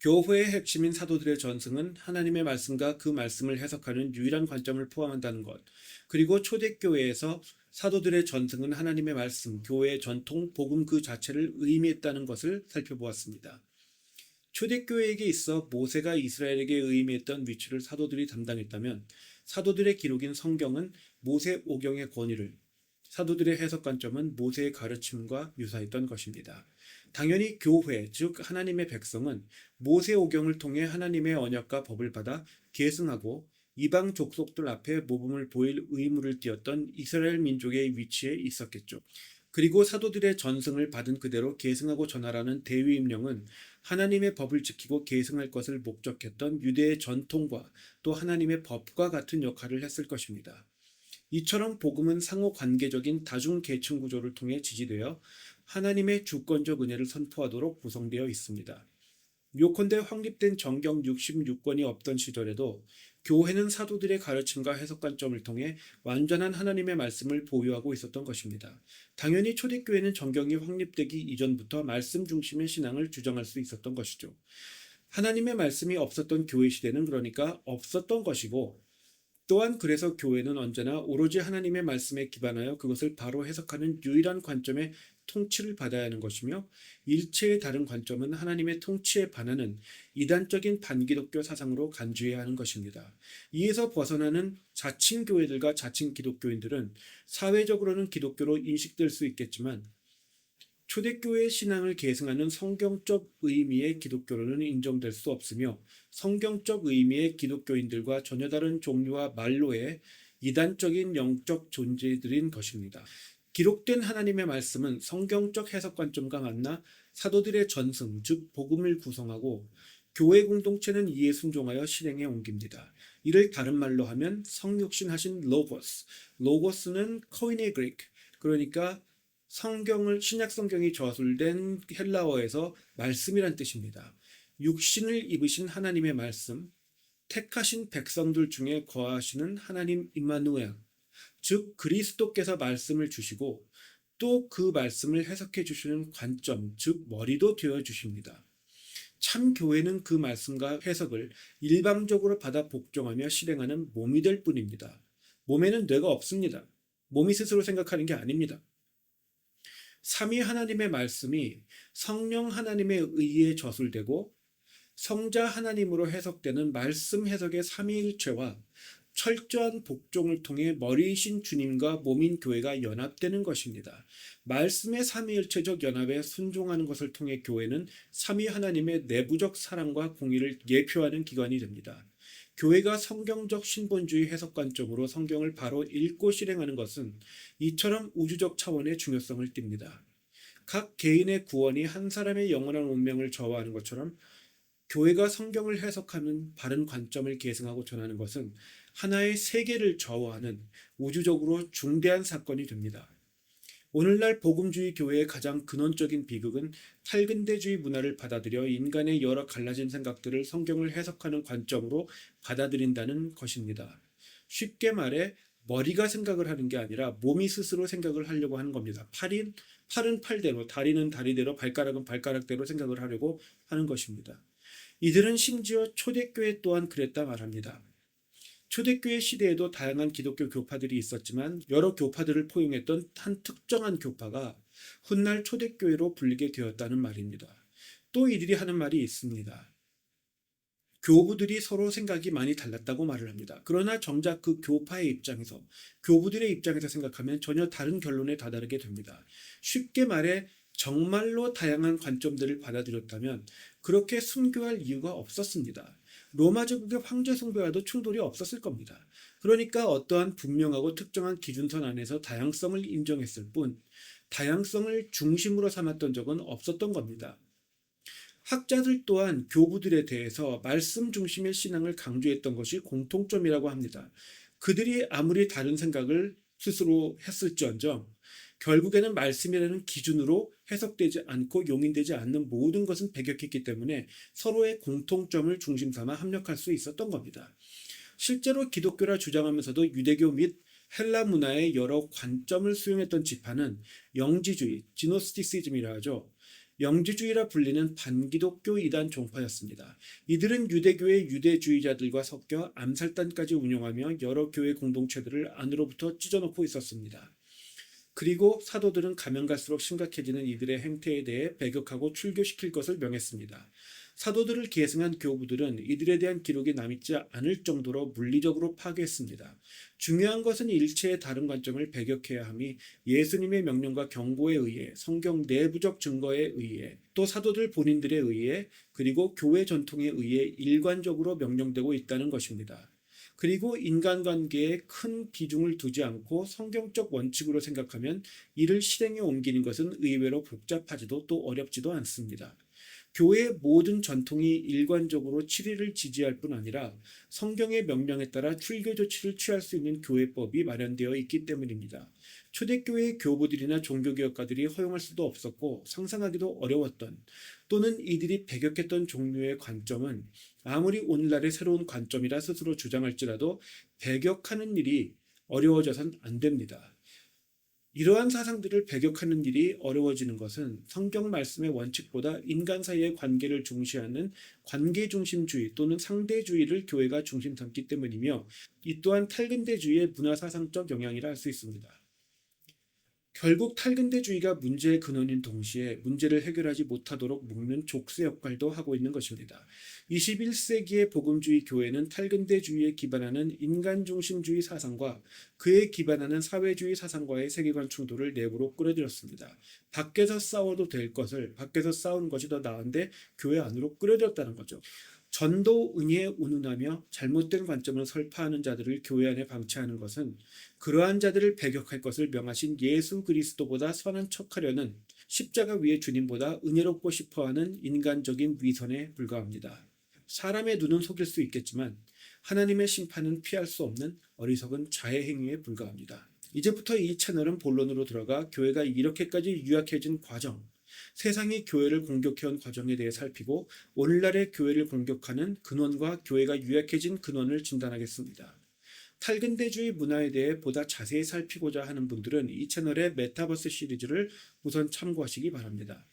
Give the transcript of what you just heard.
교회의 핵심인 사도들의 전승은 하나님의 말씀과 그 말씀을 해석하는 유일한 관점을 포함한다는 것, 그리고 초대교회에서 사도들의 전승은 하나님의 말씀, 교회의 전통, 복음 그 자체를 의미했다는 것을 살펴보았습니다. 초대교회에게 있어 모세가 이스라엘에게 의미했던 위치를 사도들이 담당했다면 사도들의 기록인 성경은 모세 오경의 권위를 사도들의 해석 관점은 모세의 가르침과 유사했던 것입니다. 당연히 교회, 즉 하나님의 백성은 모세 오경을 통해 하나님의 언약과 법을 받아 계승하고 이방 족속들 앞에 모범을 보일 의무를 띠었던 이스라엘 민족의 위치에 있었겠죠. 그리고 사도들의 전승을 받은 그대로 계승하고 전하라는 대위 임령은 하나님의 법을 지키고 계승할 것을 목적했던 유대의 전통과 또 하나님의 법과 같은 역할을 했을 것입니다. 이처럼 복음은 상호 관계적인 다중 계층 구조를 통해 지지되어 하나님의 주권적 은혜를 선포하도록 구성되어 있습니다. 요컨대 확립된 정경 66권이 없던 시절에도 교회는 사도들의 가르침과 해석 관점을 통해 완전한 하나님의 말씀을 보유하고 있었던 것입니다. 당연히 초대교회는 정경이 확립되기 이전부터 말씀 중심의 신앙을 주장할 수 있었던 것이죠. 하나님의 말씀이 없었던 교회 시대는 그러니까 없었던 것이고 또한 그래서 교회는 언제나 오로지 하나님의 말씀에 기반하여 그것을 바로 해석하는 유일한 관점의 통치를 받아야 하는 것이며 일체의 다른 관점은 하나님의 통치에 반하는 이단적인 반기독교 사상으로 간주해야 하는 것입니다. 이에서 벗어나는 자칭 교회들과 자칭 기독교인들은 사회적으로는 기독교로 인식될 수 있겠지만 초대교회 신앙을 계승하는 성경적 의미의 기독교로는 인정될 수 없으며 성경적 의미의 기독교인들과 전혀 다른 종류와 말로의 이단적인 영적 존재들인 것입니다. 기록된 하나님의 말씀은 성경적 해석 관점과 만나 사도들의 전승, 즉 복음을 구성하고 교회 공동체는 이에 순종하여 실행에 옮깁니다. 이를 다른 말로 하면 성육신하신 로고스, 로고스는 코이네 그리크, 그러니까 성경을 신약 성경이 저술된 헬라어에서 말씀이란 뜻입니다. 육신을 입으신 하나님의 말씀, 택하신 백성들 중에 거하시는 하나님 임마누엘, 즉 그리스도께서 말씀을 주시고 또 그 말씀을 해석해 주시는 관점, 즉 머리도 되어 주십니다. 참 교회는 그 말씀과 해석을 일방적으로 받아 복종하며 실행하는 몸이 될 뿐입니다. 몸에는 뇌가 없습니다. 몸이 스스로 생각하는 게 아닙니다. 삼위 하나님의 말씀이 성령 하나님의 의에 저술되고 성자 하나님으로 해석되는 말씀 해석의 삼위일체와 철저한 복종을 통해 머리이신 주님과 몸인 교회가 연합되는 것입니다. 말씀의 삼위일체적 연합에 순종하는 것을 통해 교회는 삼위 하나님의 내부적 사랑과 공의를 예표하는 기관이 됩니다. 교회가 성경적 신본주의 해석 관점으로 성경을 바로 읽고 실행하는 것은 이처럼 우주적 차원의 중요성을 띱니다. 각 개인의 구원이 한 사람의 영원한 운명을 저하하는 것처럼 교회가 성경을 해석하는 바른 관점을 계승하고 전하는 것은 하나의 세계를 좌우하는 우주적으로 중대한 사건이 됩니다. 오늘날 복음주의 교회의 가장 근원적인 비극은 탈근대주의 문화를 받아들여 인간의 여러 갈라진 생각들을 성경을 해석하는 관점으로 받아들인다는 것입니다. 쉽게 말해 머리가 생각을 하는 게 아니라 몸이 스스로 생각을 하려고 하는 겁니다. 팔인 팔은 팔대로, 다리는 다리대로, 발가락은 발가락대로 생각을 하려고 하는 것입니다. 이들은 심지어 초대교회 또한 그랬다 말합니다. 초대교회 시대에도 다양한 기독교 교파들이 있었지만 여러 교파들을 포용했던 한 특정한 교파가 훗날 초대교회로 불리게 되었다는 말입니다. 또 이들이 하는 말이 있습니다. 교부들이 서로 생각이 많이 달랐다고 말을 합니다. 그러나 정작 그 교파의 입장에서 교부들의 입장에서 생각하면 전혀 다른 결론에 다다르게 됩니다. 쉽게 말해 정말로 다양한 관점들을 받아들였다면 그렇게 순교할 이유가 없었습니다. 로마 제국의 황제 숭배와도 충돌이 없었을 겁니다. 그러니까 어떠한 분명하고 특정한 기준선 안에서 다양성을 인정했을 뿐 다양성을 중심으로 삼았던 적은 없었던 겁니다. 학자들 또한 교부들에 대해서 말씀 중심의 신앙을 강조했던 것이 공통점이라고 합니다. 그들이 아무리 다른 생각을 스스로 했을지언정 결국에는 말씀이라는 기준으로 해석되지 않고 용인되지 않는 모든 것은 배격했기 때문에 서로의 공통점을 중심 삼아 합력할 수 있었던 겁니다. 실제로 기독교라 주장하면서도 유대교 및 헬라 문화의 여러 관점을 수용했던 지파는 영지주의, 지노스티시즘이라 하죠. 영지주의라 불리는 반기독교 이단 종파였습니다. 이들은 유대교의 유대주의자들과 섞여 암살단까지 운영하며 여러 교회 공동체들을 안으로부터 찢어놓고 있었습니다. 그리고 사도들은 가면 갈수록 심각해지는 이들의 행태에 대해 배격하고 출교시킬 것을 명했습니다. 사도들을 계승한 교부들은 이들에 대한 기록이 남있지 않을 정도로 물리적으로 파괴했습니다. 중요한 것은 일체의 다른 관점을 배격해야 함이 예수님의 명령과 경고에 의해 성경 내부적 증거에 의해 또 사도들 본인들에 의해 그리고 교회 전통에 의해 일관적으로 명령되고 있다는 것입니다. 그리고 인간관계에 큰 비중을 두지 않고 성경적 원칙으로 생각하면 이를 실행에 옮기는 것은 의외로 복잡하지도 또 어렵지도 않습니다. 교회의 모든 전통이 일관적으로 7일을 지지할 뿐 아니라 성경의 명령에 따라 출교 조치를 취할 수 있는 교회법이 마련되어 있기 때문입니다. 초대교회의 교부들이나 종교개혁가들이 허용할 수도 없었고 상상하기도 어려웠던 또는 이들이 배격했던 종류의 관점은 아무리 오늘날의 새로운 관점이라 스스로 주장할지라도 배격하는 일이 어려워져선 안 됩니다. 이러한 사상들을 배격하는 일이 어려워지는 것은 성경 말씀의 원칙보다 인간 사이의 관계를 중시하는 관계 중심주의 또는 상대주의를 교회가 중심 삼기 때문이며 이 또한 탈근대주의의 문화 사상적 영향이라 할 수 있습니다. 결국 탈근대주의가 문제의 근원인 동시에 문제를 해결하지 못하도록 묶는 족쇄 역할도 하고 있는 것입니다. 21세기의 복음주의 교회는 탈근대주의에 기반하는 인간중심주의 사상과 그에 기반하는 사회주의 사상과의 세계관 충돌을 내부로 끌어들였습니다. 밖에서 싸워도 될 것을 밖에서 싸우는 것이 더 나은데 교회 안으로 끌어들였다는 거죠. 전도 은혜에 운운하며 잘못된 관점을 설파하는 자들을 교회 안에 방치하는 것은 그러한 자들을 배격할 것을 명하신 예수 그리스도보다 선한 척하려는 십자가 위의 주님보다 은혜롭고 싶어하는 인간적인 위선에 불과합니다. 사람의 눈은 속일 수 있겠지만 하나님의 심판은 피할 수 없는 어리석은 자해 행위에 불과합니다. 이제부터 이 채널은 본론으로 들어가 교회가 이렇게까지 유약해진 과정, 세상이 교회를 공격해온 과정에 대해 살피고 오늘날의 교회를 공격하는 근원과 교회가 유약해진 근원을 진단하겠습니다. 탈근대주의 문화에 대해 보다 자세히 살피고자 하는 분들은 이 채널의 메타버스 시리즈를 우선 참고하시기 바랍니다.